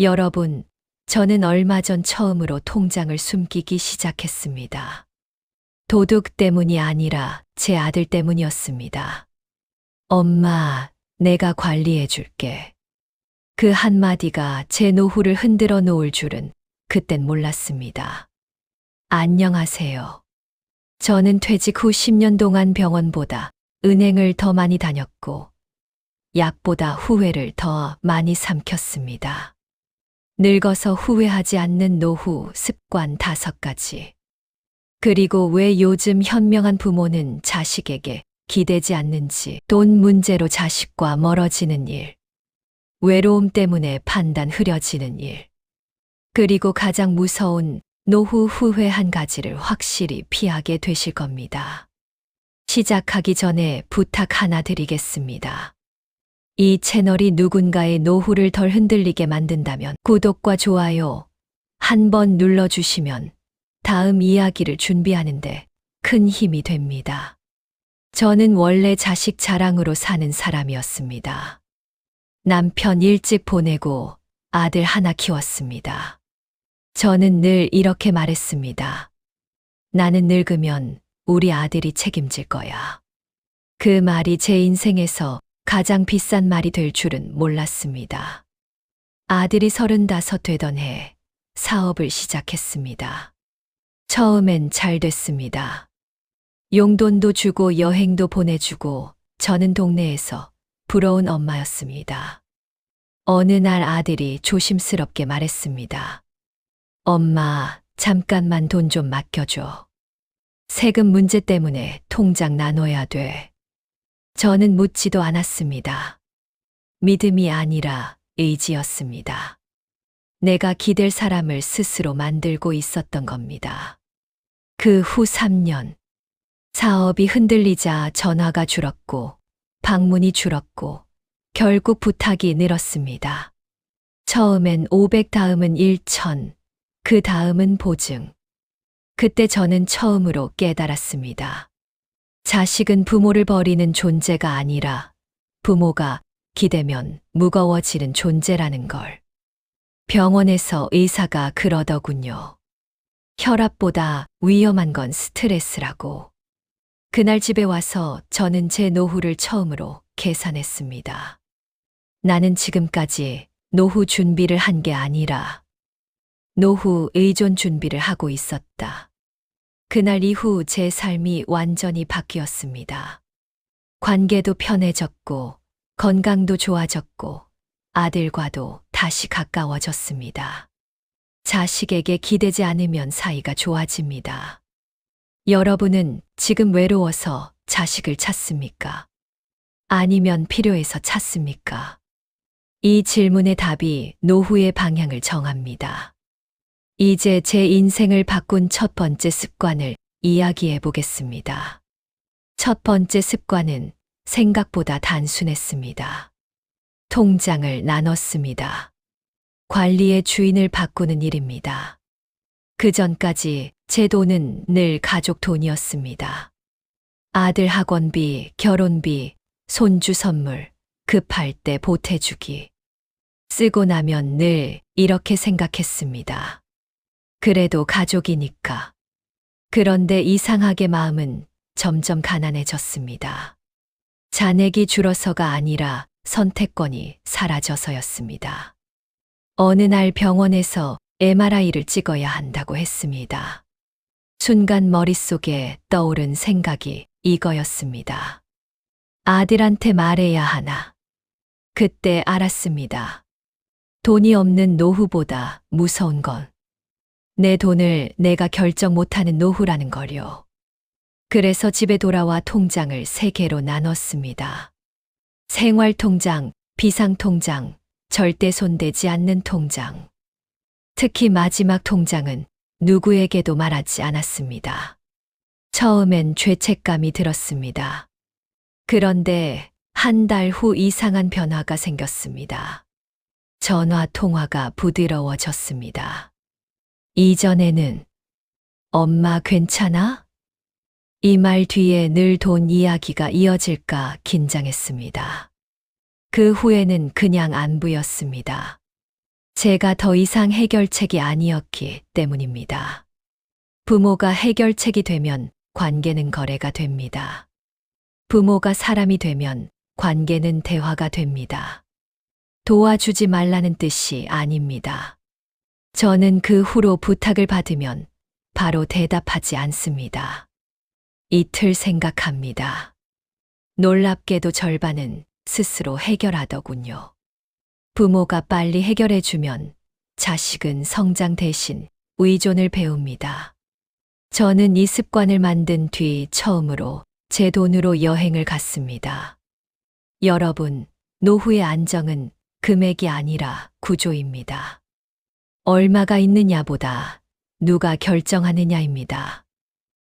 여러분, 저는 얼마 전 처음으로 통장을 숨기기 시작했습니다. 도둑 때문이 아니라 제 아들 때문이었습니다. 엄마, 내가 관리해 줄게. 그 한마디가 제 노후를 흔들어 놓을 줄은 그땐 몰랐습니다. 안녕하세요. 저는 퇴직 후 10년 동안 병원보다 은행을 더 많이 다녔고, 약보다 후회를 더 많이 삼켰습니다. 늙어서 후회하지 않는 노후 습관 다섯 가지. 그리고 왜 요즘 현명한 부모는 자식에게 기대지 않는지, 돈 문제로 자식과 멀어지는 일, 외로움 때문에 판단 흐려지는 일, 그리고 가장 무서운 노후 후회 한 가지를 확실히 피하게 되실 겁니다. 시작하기 전에 부탁 하나 드리겠습니다. 이 채널이 누군가의 노후를 덜 흔들리게 만든다면 구독과 좋아요 한 번 눌러주시면 다음 이야기를 준비하는데 큰 힘이 됩니다. 저는 원래 자식 자랑으로 사는 사람이었습니다. 남편 일찍 보내고 아들 하나 키웠습니다. 저는 늘 이렇게 말했습니다. 나는 늙으면 우리 아들이 책임질 거야. 그 말이 제 인생에서 가장 비싼 말이 될 줄은 몰랐습니다. 아들이 서른다섯 되던 해 사업을 시작했습니다. 처음엔 잘 됐습니다. 용돈도 주고 여행도 보내주고 저는 동네에서 부러운 엄마였습니다. 어느 날 아들이 조심스럽게 말했습니다. 엄마, 잠깐만 돈 좀 맡겨줘. 세금 문제 때문에 통장 나눠야 돼. 저는 묻지도 않았습니다. 믿음이 아니라 의지였습니다. 내가 기댈 사람을 스스로 만들고 있었던 겁니다. 그 후 3년, 사업이 흔들리자 전화가 줄었고, 방문이 줄었고, 결국 부탁이 늘었습니다. 처음엔 500 다음은 1천, 그 다음은 보증. 그때 저는 처음으로 깨달았습니다. 자식은 부모를 버리는 존재가 아니라 부모가 기대면 무거워지는 존재라는 걸. 병원에서 의사가 그러더군요. 혈압보다 위험한 건 스트레스라고. 그날 집에 와서 저는 제 노후를 처음으로 계산했습니다. 나는 지금까지 노후 준비를 한 게 아니라 노후 의존 준비를 하고 있었다. 그날 이후 제 삶이 완전히 바뀌었습니다. 관계도 편해졌고, 건강도 좋아졌고, 아들과도 다시 가까워졌습니다. 자식에게 기대지 않으면 사이가 좋아집니다. 여러분은 지금 외로워서 자식을 찾습니까? 아니면 필요해서 찾습니까? 이 질문의 답이 노후의 방향을 정합니다. 이제 제 인생을 바꾼 첫 번째 습관을 이야기해 보겠습니다. 첫 번째 습관은 생각보다 단순했습니다. 통장을 나눴습니다. 관리의 주인을 바꾸는 일입니다. 그 전까지 제 돈은 늘 가족 돈이었습니다. 아들 학원비, 결혼비, 손주 선물, 급할 때 보태주기. 쓰고 나면 늘 이렇게 생각했습니다. 그래도 가족이니까. 그런데 이상하게 마음은 점점 가난해졌습니다. 잔액이 줄어서가 아니라 선택권이 사라져서였습니다. 어느 날 병원에서 MRI를 찍어야 한다고 했습니다. 순간 머릿속에 떠오른 생각이 이거였습니다. 아들한테 말해야 하나. 그때 알았습니다. 돈이 없는 노후보다 무서운 건 내 돈을 내가 결정 못하는 노후라는 거요. 그래서 집에 돌아와 통장을 세 개로 나눴습니다. 생활통장, 비상통장, 절대 손대지 않는 통장. 특히 마지막 통장은 누구에게도 말하지 않았습니다. 처음엔 죄책감이 들었습니다. 그런데 한 달 후 이상한 변화가 생겼습니다. 전화 통화가 부드러워졌습니다. 이전에는 엄마 괜찮아? 이 말 뒤에 늘 돈 이야기가 이어질까 긴장했습니다. 그 후에는 그냥 안부였습니다. 제가 더 이상 해결책이 아니었기 때문입니다. 부모가 해결책이 되면 관계는 거래가 됩니다. 부모가 사람이 되면 관계는 대화가 됩니다. 도와주지 말라는 뜻이 아닙니다. 저는 그 후로 부탁을 받으면 바로 대답하지 않습니다. 이틀 생각합니다. 놀랍게도 절반은 스스로 해결하더군요. 부모가 빨리 해결해주면 자식은 성장 대신 의존을 배웁니다. 저는 이 습관을 만든 뒤 처음으로 제 돈으로 여행을 갔습니다. 여러분, 노후의 안정은 금액이 아니라 구조입니다. 얼마가 있느냐보다 누가 결정하느냐입니다.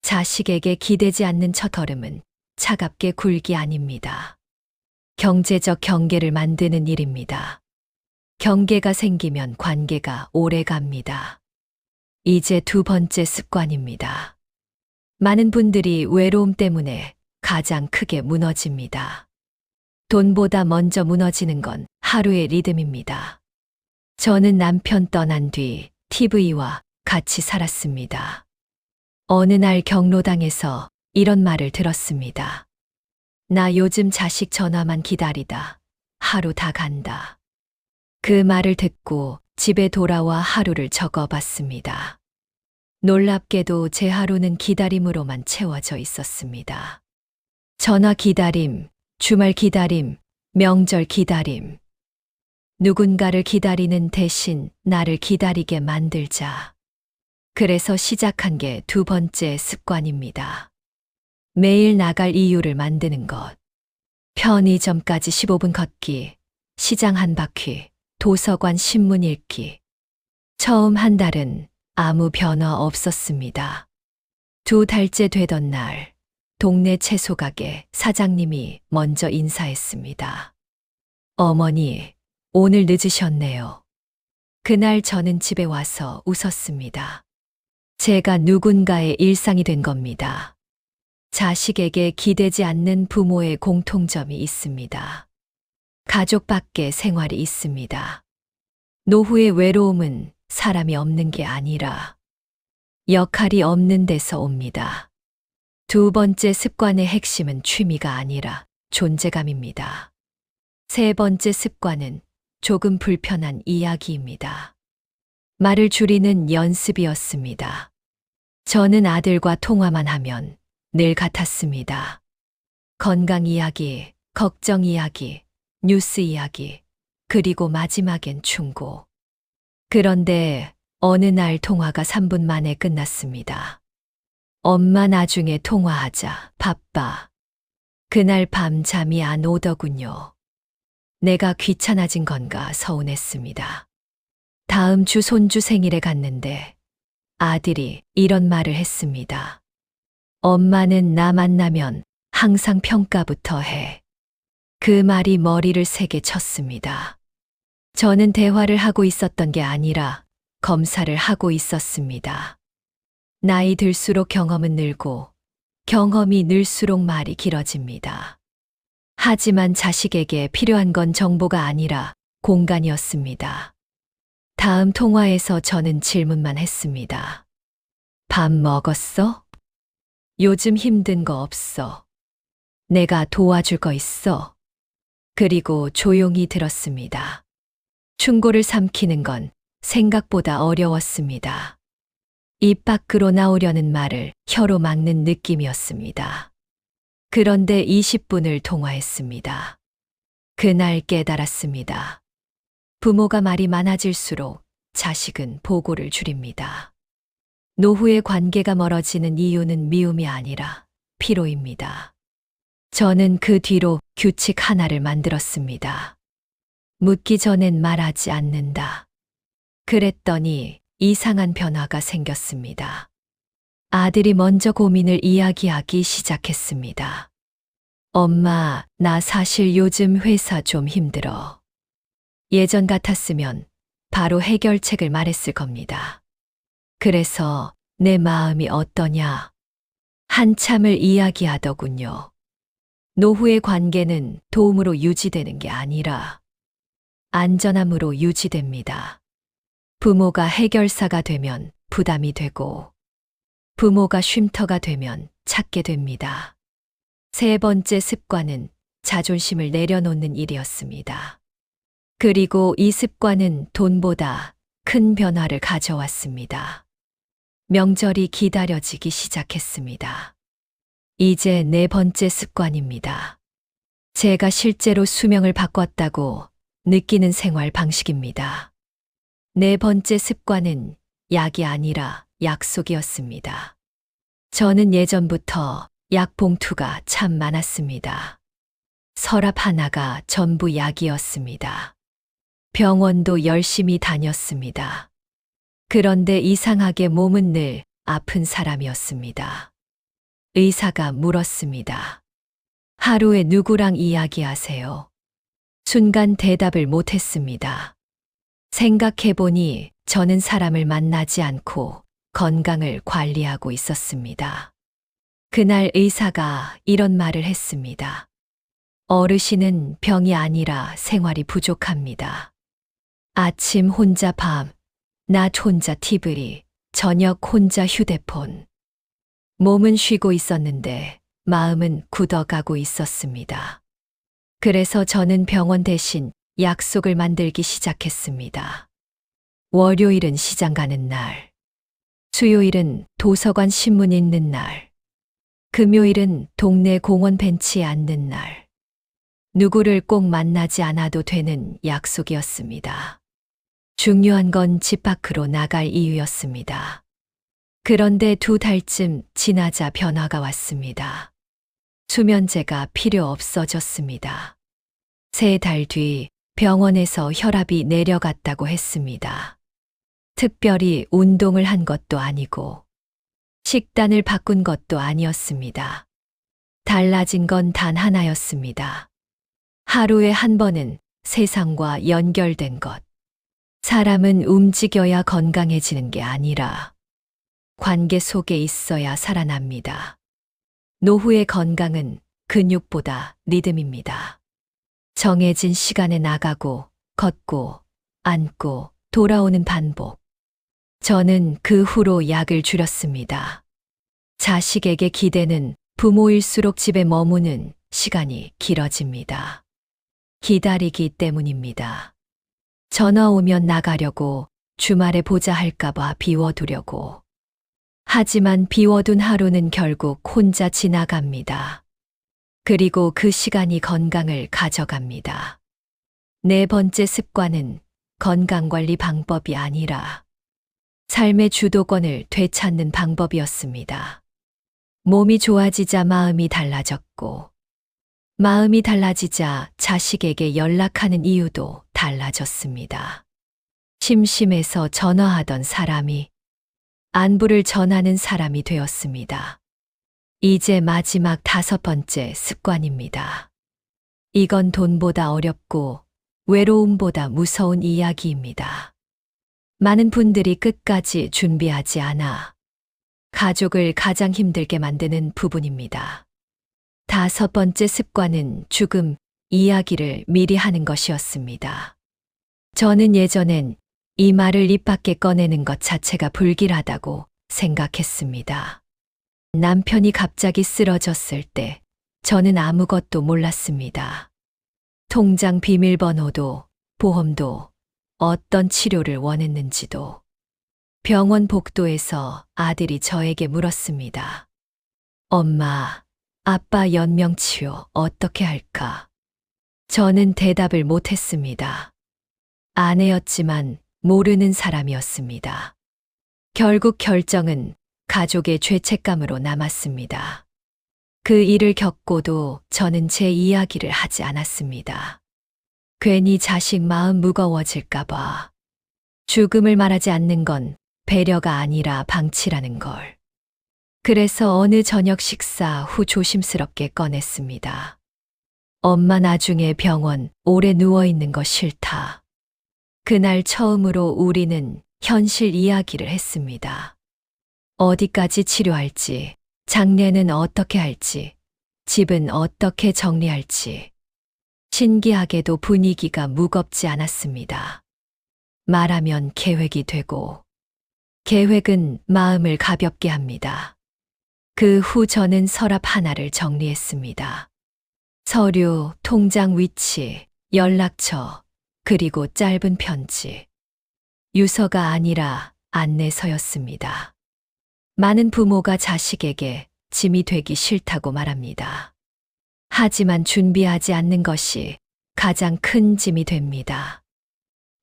자식에게 기대지 않는 첫 걸음은 차갑게 굴기 아닙니다. 경제적 경계를 만드는 일입니다. 경계가 생기면 관계가 오래 갑니다. 이제 두 번째 습관입니다. 많은 분들이 외로움 때문에 가장 크게 무너집니다. 돈보다 먼저 무너지는 건 하루의 리듬입니다. 저는 남편 떠난 뒤 TV와 같이 살았습니다. 어느 날 경로당에서 이런 말을 들었습니다. 나 요즘 자식 전화만 기다리다. 하루 다 간다. 그 말을 듣고 집에 돌아와 하루를 적어 봤습니다. 놀랍게도 제 하루는 기다림으로만 채워져 있었습니다. 전화 기다림, 주말 기다림, 명절 기다림. 누군가를 기다리는 대신 나를 기다리게 만들자. 그래서 시작한 게 두 번째 습관입니다. 매일 나갈 이유를 만드는 것. 편의점까지 15분 걷기, 시장 한 바퀴, 도서관 신문 읽기. 처음 한 달은 아무 변화 없었습니다. 두 달째 되던 날, 동네 채소 가게 사장님이 먼저 인사했습니다. 어머니, 오늘 늦으셨네요. 그날 저는 집에 와서 웃었습니다. 제가 누군가의 일상이 된 겁니다. 자식에게 기대지 않는 부모의 공통점이 있습니다. 가족 밖의 생활이 있습니다. 노후의 외로움은 사람이 없는 게 아니라 역할이 없는 데서 옵니다. 두 번째 습관의 핵심은 취미가 아니라 존재감입니다. 세 번째 습관은 조금 불편한 이야기입니다. 말을 줄이는 연습이었습니다. 저는 아들과 통화만 하면 늘 같았습니다. 건강 이야기, 걱정 이야기, 뉴스 이야기, 그리고 마지막엔 충고. 그런데 어느 날 통화가 3분 만에 끝났습니다. 엄마 나중에 통화하자. 바빠. 그날 밤 잠이 안 오더군요. 내가 귀찮아진 건가 서운했습니다. 다음 주 손주 생일에 갔는데 아들이 이런 말을 했습니다. 엄마는 나 만나면 항상 평가부터 해. 그 말이 머리를 세게 쳤습니다. 저는 대화를 하고 있었던 게 아니라 검사를 하고 있었습니다. 나이 들수록 경험은 늘고 경험이 늘수록 말이 길어집니다. 하지만 자식에게 필요한 건 정보가 아니라 공간이었습니다. 다음 통화에서 저는 질문만 했습니다. 밥 먹었어? 요즘 힘든 거 없어. 내가 도와줄 거 있어. 그리고 조용히 들었습니다. 충고를 삼키는 건 생각보다 어려웠습니다. 입 밖으로 나오려는 말을 혀로 막는 느낌이었습니다. 그런데 20분을 통화했습니다. 그날 깨달았습니다. 부모가 말이 많아질수록 자식은 보고를 줄입니다. 노후의 관계가 멀어지는 이유는 미움이 아니라 피로입니다. 저는 그 뒤로 규칙 하나를 만들었습니다. 묻기 전엔 말하지 않는다. 그랬더니 이상한 변화가 생겼습니다. 아들이 먼저 고민을 이야기하기 시작했습니다. 엄마, 나 사실 요즘 회사 좀 힘들어. 예전 같았으면 바로 해결책을 말했을 겁니다. 그래서 내 마음이 어떠냐? 한참을 이야기하더군요. 노후의 관계는 도움으로 유지되는 게 아니라 안전함으로 유지됩니다. 부모가 해결사가 되면 부담이 되고, 부모가 쉼터가 되면 찾게 됩니다. 세 번째 습관은 자존심을 내려놓는 일이었습니다. 그리고 이 습관은 돈보다 큰 변화를 가져왔습니다. 명절이 기다려지기 시작했습니다. 이제 네 번째 습관입니다. 제가 실제로 수명을 바꿨다고 느끼는 생활 방식입니다. 네 번째 습관은 약이 아니라 약속이었습니다. 저는 예전부터 약 봉투가 참 많았습니다. 서랍 하나가 전부 약이었습니다. 병원도 열심히 다녔습니다. 그런데 이상하게 몸은 늘 아픈 사람이었습니다. 의사가 물었습니다. 하루에 누구랑 이야기하세요? 순간 대답을 못했습니다. 생각해보니 저는 사람을 만나지 않고 건강을 관리하고 있었습니다. 그날 의사가 이런 말을 했습니다. 어르신은 병이 아니라 생활이 부족합니다. 아침 혼자 밤, 낮 혼자 티브리, 저녁 혼자 휴대폰. 몸은 쉬고 있었는데 마음은 굳어가고 있었습니다. 그래서 저는 병원 대신 약속을 만들기 시작했습니다. 월요일은 시장 가는 날. 수요일은 도서관 신문 읽는 날. 금요일은 동네 공원 벤치에 앉는 날. 누구를 꼭 만나지 않아도 되는 약속이었습니다. 중요한 건 집 밖으로 나갈 이유였습니다. 그런데 두 달쯤 지나자 변화가 왔습니다. 수면제가 필요 없어졌습니다. 세 달 뒤 병원에서 혈압이 내려갔다고 했습니다. 특별히 운동을 한 것도 아니고 식단을 바꾼 것도 아니었습니다. 달라진 건 단 하나였습니다. 하루에 한 번은 세상과 연결된 것. 사람은 움직여야 건강해지는 게 아니라 관계 속에 있어야 살아납니다. 노후의 건강은 근육보다 리듬입니다. 정해진 시간에 나가고, 걷고, 앉고, 돌아오는 반복. 저는 그 후로 약을 줄였습니다. 자식에게 기대는 부모일수록 집에 머무는 시간이 길어집니다. 기다리기 때문입니다. 전화 오면 나가려고 주말에 보자 할까봐 비워두려고. 하지만 비워둔 하루는 결국 혼자 지나갑니다. 그리고 그 시간이 건강을 가져갑니다. 네 번째 습관은 건강관리 방법이 아니라 삶의 주도권을 되찾는 방법이었습니다. 몸이 좋아지자 마음이 달라졌고, 마음이 달라지자 자식에게 연락하는 이유도 달라졌습니다. 심심해서 전화하던 사람이 안부를 전하는 사람이 되었습니다. 이제 마지막 다섯 번째 습관입니다. 이건 돈보다 어렵고 외로움보다 무서운 이야기입니다. 많은 분들이 끝까지 준비하지 않아 가족을 가장 힘들게 만드는 부분입니다. 다섯 번째 습관은 죽음 이야기를 미리 하는 것이었습니다. 저는 예전엔 이 말을 입 밖에 꺼내는 것 자체가 불길하다고 생각했습니다. 남편이 갑자기 쓰러졌을 때 저는 아무것도 몰랐습니다. 통장 비밀번호도 보험도 어떤 치료를 원했는지도 병원 복도에서 아들이 저에게 물었습니다. 엄마, 아빠 연명 치료 어떻게 할까? 저는 대답을 못했습니다. 아내였지만 모르는 사람이었습니다. 결국 결정은 가족의 죄책감으로 남았습니다. 그 일을 겪고도 저는 제 이야기를 하지 않았습니다. 괜히 자식 마음 무거워질까봐. 죽음을 말하지 않는 건 배려가 아니라 방치라는 걸. 그래서 어느 저녁 식사 후 조심스럽게 꺼냈습니다. 엄마 나중에 병원 오래 누워있는 거 싫다. 그날 처음으로 우리는 현실 이야기를 했습니다. 어디까지 치료할지, 장례는 어떻게 할지, 집은 어떻게 정리할지. 신기하게도 분위기가 무겁지 않았습니다. 말하면 계획이 되고, 계획은 마음을 가볍게 합니다. 그 후 저는 서랍 하나를 정리했습니다. 서류, 통장 위치, 연락처, 그리고 짧은 편지. 유서가 아니라 안내서였습니다. 많은 부모가 자식에게 짐이 되기 싫다고 말합니다. 하지만 준비하지 않는 것이 가장 큰 짐이 됩니다.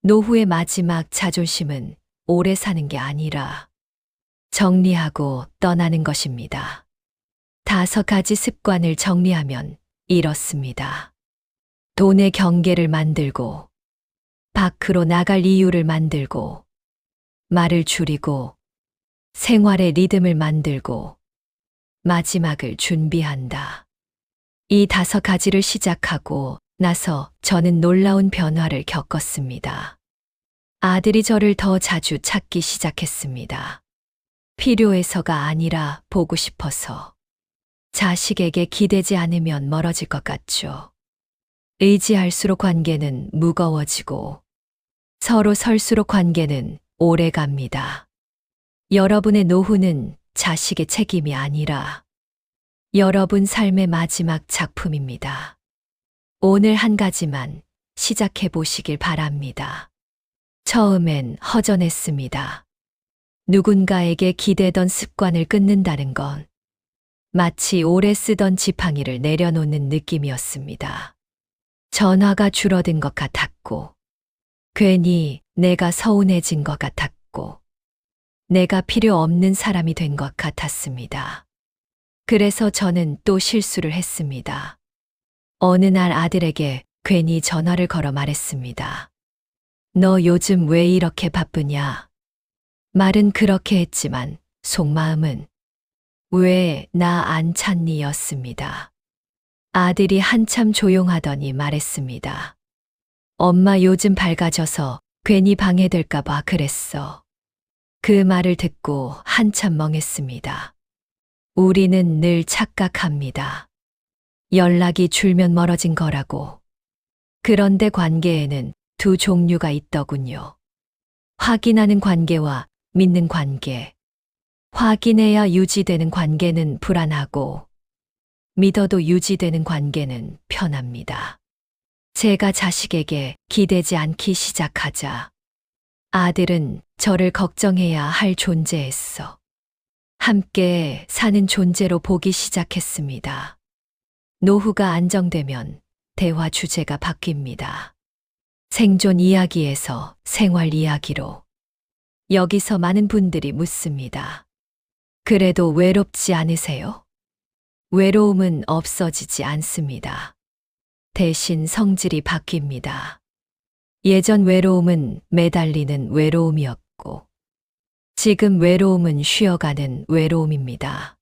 노후의 마지막 자존심은 오래 사는 게 아니라 정리하고 떠나는 것입니다. 다섯 가지 습관을 정리하면 이렇습니다. 돈의 경계를 만들고, 밖으로 나갈 이유를 만들고, 말을 줄이고, 생활의 리듬을 만들고, 마지막을 준비한다. 이 다섯 가지를 시작하고 나서 저는 놀라운 변화를 겪었습니다. 아들이 저를 더 자주 찾기 시작했습니다. 필요해서가 아니라 보고 싶어서. 자식에게 기대지 않으면 멀어질 것 같죠. 의지할수록 관계는 무거워지고 서로 설수록 관계는 오래 갑니다. 여러분의 노후는 자식의 책임이 아니라 여러분 삶의 마지막 작품입니다. 오늘 한 가지만 시작해 보시길 바랍니다. 처음엔 허전했습니다. 누군가에게 기대던 습관을 끊는다는 건 마치 오래 쓰던 지팡이를 내려놓는 느낌이었습니다. 전화가 줄어든 것 같았고, 괜히 내가 서운해진 것 같았고, 내가 필요 없는 사람이 된 것 같았습니다. 그래서 저는 또 실수를 했습니다. 어느 날 아들에게 괜히 전화를 걸어 말했습니다. 너 요즘 왜 이렇게 바쁘냐? 말은 그렇게 했지만 속마음은 왜 나 안 찾니 였습니다. 아들이 한참 조용하더니 말했습니다. 엄마 요즘 밝아져서 괜히 방해될까봐 그랬어. 그 말을 듣고 한참 멍했습니다. 우리는 늘 착각합니다. 연락이 줄면 멀어진 거라고. 그런데 관계에는 두 종류가 있더군요. 확인하는 관계와 믿는 관계. 확인해야 유지되는 관계는 불안하고, 믿어도 유지되는 관계는 편합니다. 제가 자식에게 기대지 않기 시작하자. 아들은 저를 걱정해야 할 존재였어. 함께 사는 존재로 보기 시작했습니다. 노후가 안정되면 대화 주제가 바뀝니다. 생존 이야기에서 생활 이야기로. 여기서 많은 분들이 묻습니다. 그래도 외롭지 않으세요? 외로움은 없어지지 않습니다. 대신 성질이 바뀝니다. 예전 외로움은 매달리는 외로움이었고, 지금 외로움은 쉬어가는 외로움입니다.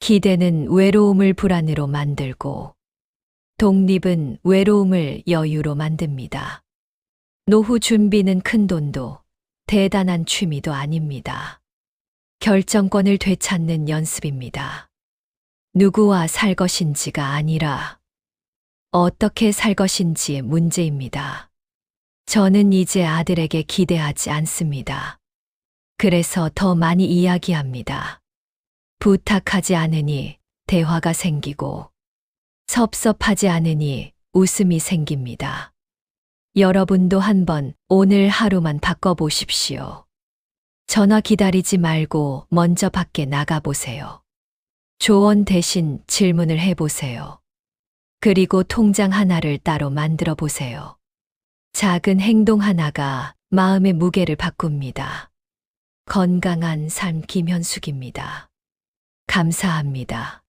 기대는 외로움을 불안으로 만들고, 독립은 외로움을 여유로 만듭니다. 노후 준비는 큰 돈도 대단한 취미도 아닙니다. 결정권을 되찾는 연습입니다. 누구와 살 것인지가 아니라 어떻게 살 것인지의 문제입니다. 저는 이제 아들에게 기대하지 않습니다. 그래서 더 많이 이야기합니다. 부탁하지 않으니 대화가 생기고 섭섭하지 않으니 웃음이 생깁니다. 여러분도 한번 오늘 하루만 바꿔보십시오. 전화 기다리지 말고 먼저 밖에 나가보세요. 조언 대신 질문을 해보세요. 그리고 통장 하나를 따로 만들어 보세요. 작은 행동 하나가 마음의 무게를 바꿉니다. 건강한 삶 김현숙입니다. 감사합니다.